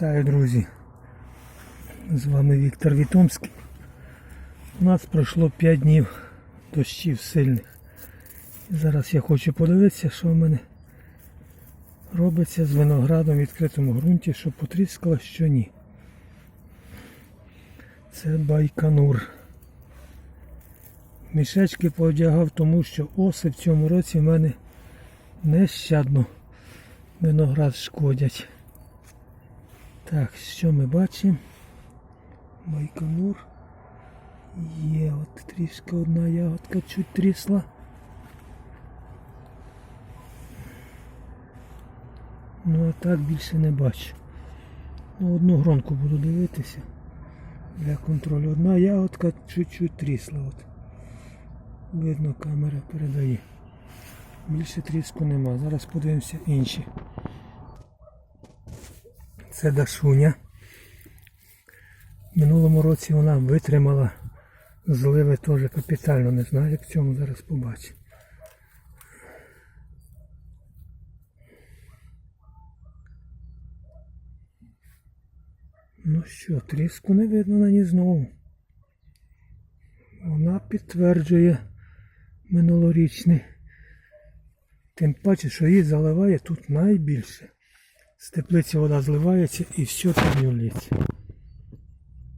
Вітаю, друзі! З вами Віктор Вітомський. У нас пройшло 5 днів дощів сильних. І зараз я хочу подивитися, що в мене робиться з виноградом в відкритому ґрунті, щоб потріскало, що ні. Це байканур. Мішечки поодягав, тому що оси в цьому році в мене нещадно виноград шкодять. Так, що ми бачимо? Байконур. Є, от трішки одна ягодка чуть трісла. Ну а так більше не бачу. Ну, одну гронку буду дивитися для контролю. Одна ягодка чуть-чуть трісла. От. Видно, камера передає. Більше тріску нема. Зараз подивимося інші. Це Дашуня. В минулому році вона витримала зливи теж капітально. Не знаю, як в цьому зараз побачимо. Ну що, тріску не видно на ній знову. Вона підтверджує минулорічний. Тим паче, що її заливає тут найбільше. З теплиці вода зливається і все там юлиться.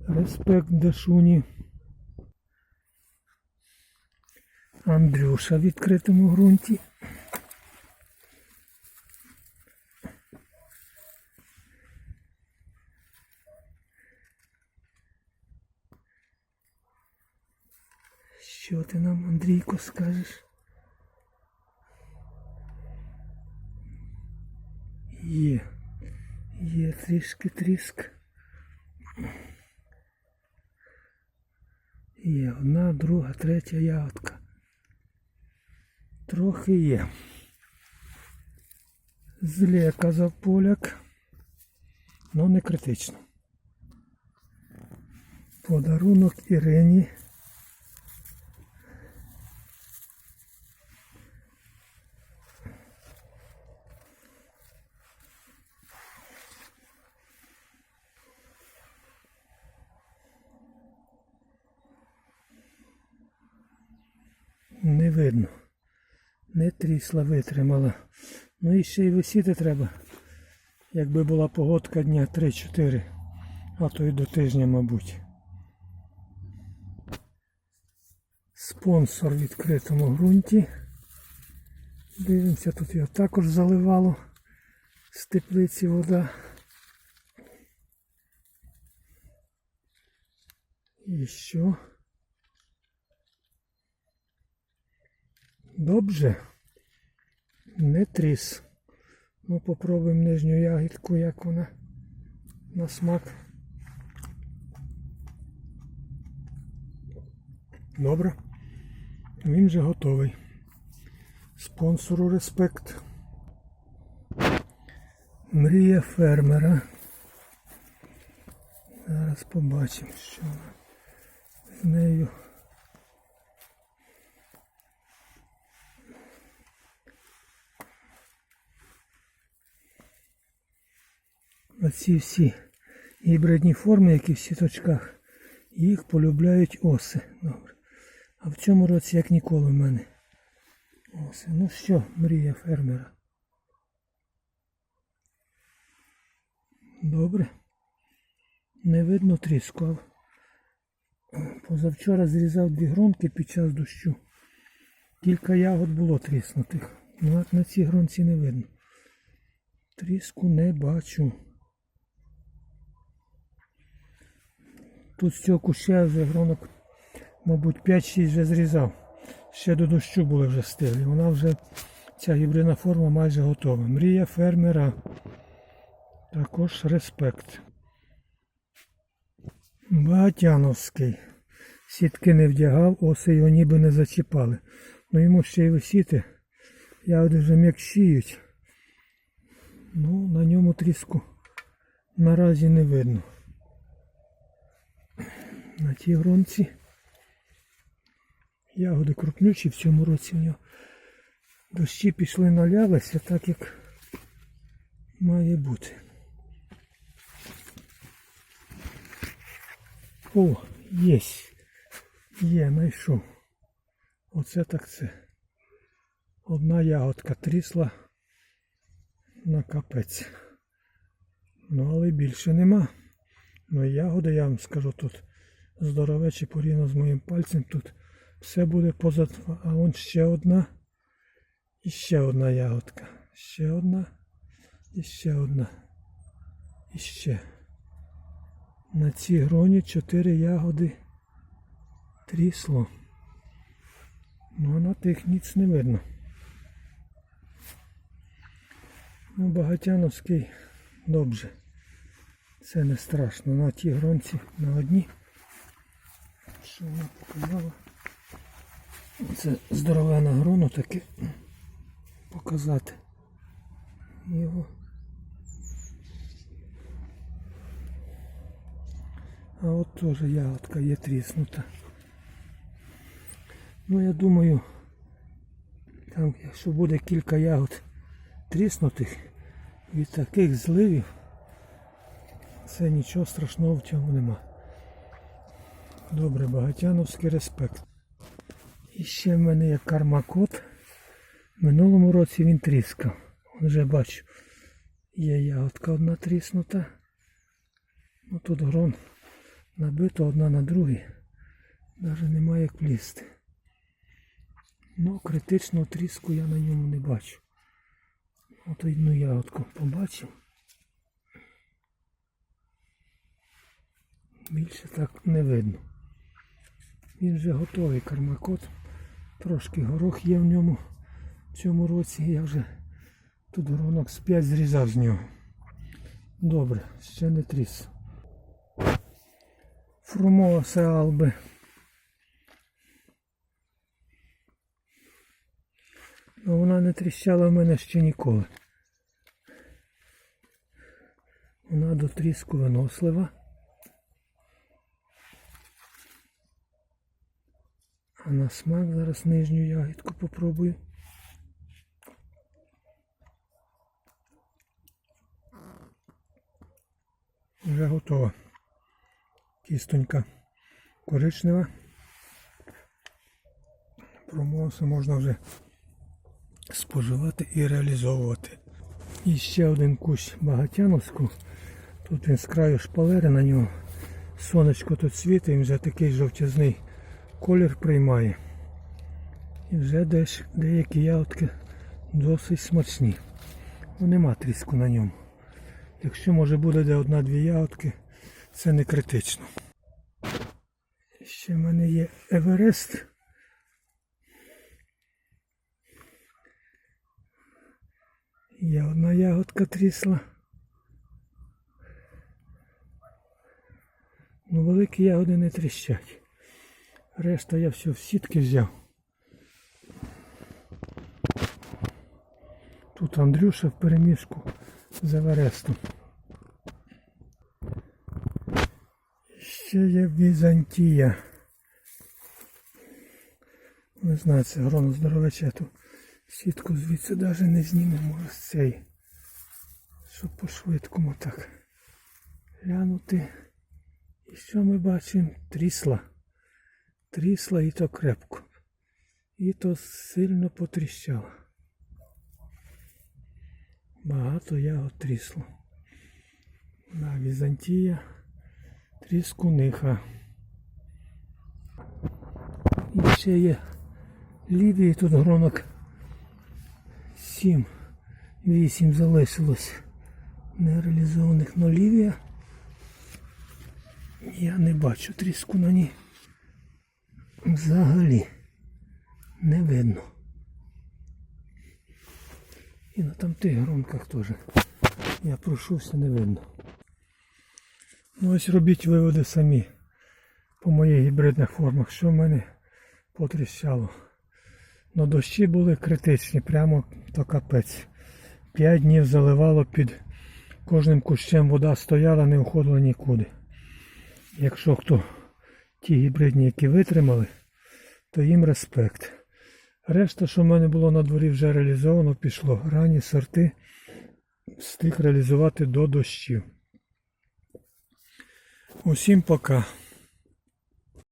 Респект Дашуні. Андрюша в відкритому ґрунті. Що ти нам, Андрійко, скажеш? Є. Є трішки тріск. Є одна, друга, третя ягодка. Трохи є. Злє казав поляк, але не критично. Подарунок Ірині. Не видно. Не трісла, витримала. Ну і ще й висіти треба. Якби була погодка дня 3-4, а то й до тижня, мабуть. Спонсор в відкритому ґрунті. Дивимося, тут його також заливало з теплиці вода. І що? Добре. Не тріс. Ну, попробуємо нижню ягідку, як вона на смак. Добре. Він вже готовий. Спонсору респект. Мрія фермера. Зараз побачимо, що з нею. Оці всі гібридні форми, які в сіточках, їх полюбляють оси. Добре. А в цьому році, як ніколи, в мене. Оси. Ну що, мрія фермера. Добре. Не видно тріску. Позавчора зрізав дві гронки під час дощу. Кілька ягод було тріснутих. Ну, на цій гронці не видно. Тріску не бачу. Тут цього куща вже гронок, мабуть, 5-6 вже зрізав. Ще до дощу були вже стиглі. Вона вже, ця гібридна форма майже готова. Мрія фермера. Також респект. Багатяновський. Сітки не вдягав, оси його ніби не зачіпали. Ну йому ще й висіти. Ягоди вже м'якшіють. Ну, на ньому тріску наразі не видно. На тій гронці ягоди крупнючі в цьому році у нього. Дощі пішли налялися так як має бути. О, єсть. Є, знайшов. Оце так це. Одна ягодка трісла на капець. Ну, але більше нема. Ну, ягоди, я вам скажу, тут здоровечі порівняно з моїм пальцем. Тут все буде поза. А он ще одна. І ще одна ягодка. Ще одна. І ще одна. І ще. На цій гроні чотири ягоди трісло. Ну а на тих ніц не видно. Ну, Багатяновський добре. Це не страшно. На тій гронці на одній. Що вона показала? Це здоровена грону таке показати. Його. А от теж ягодка є тріснута. Ну я думаю, там якщо буде кілька ягод тріснутих від таких зливів, це нічого страшного в цьому нема. Добре, багатяновський респект. І ще в мене є кармакот. Минулому році він тріскав. Вже бачу, є ягодка одна тріснута. Ну тут грон набито одна на другій. Навіть немає як плісти. Ну, критичного тріску я на ньому не бачу. От одну ягодку побачив. Більше так не видно. Він вже готовий кармакот. Трошки горох є в ньому в цьому році. Я вже тут гронок з 5 зрізав з нього. Добре, ще не тріс. Фрумова сеалби. Ну вона не тріщала в мене ще ніколи. Вона до тріску винослива. На смак зараз нижню ягідку попробую. Вже готова. Кістонька коричнева. Промоси можна вже споживати і реалізовувати. І ще один кущ багатяновську. Тут він з краю шпалери на нього. Сонечко тут світить, він вже такий жовтязний колір приймає. І вже десь деякі ягодки досить смачні. Ну нема тріску на ньому. Якщо може буде де одна-дві ягодки, це не критично. Ще в мене є Еверест. Є одна ягодка трісла. Ну великі ягоди не тріщать. Решта я все в сітки взяв. Тут Андрюша в перемішку з Еверестом. Ще є Візантія. Не знаю, це гроно здоровече, ту сітку звідси навіть не зніме, може з цієї. Щоб по-швидкому так глянути. І що ми бачимо? Трісла. Трісла і то крепко. І то сильно потріщало. Багато ягод трісло. Да, Візантія, тріскуниха. І ще є лівії тут гронок 7, 8 залишилось нереалізованих, но лівія я не бачу тріску на ній. Взагалі не видно. І на там тих гронках теж. Я пройшовся, не видно. Ну ось робіть виводи самі по моїх гібридних формах, що в мене потріщало. Но дощі були критичні, прямо то капець. П'ять днів заливало під кожним кущем вода стояла, не уходила нікуди. Якщо хто ті гібридні, які витримали, то їм респект. Решта, що в мене було на дворі, вже реалізовано, пішло. Ранні сорти встиг реалізувати до дощів. Усім пока.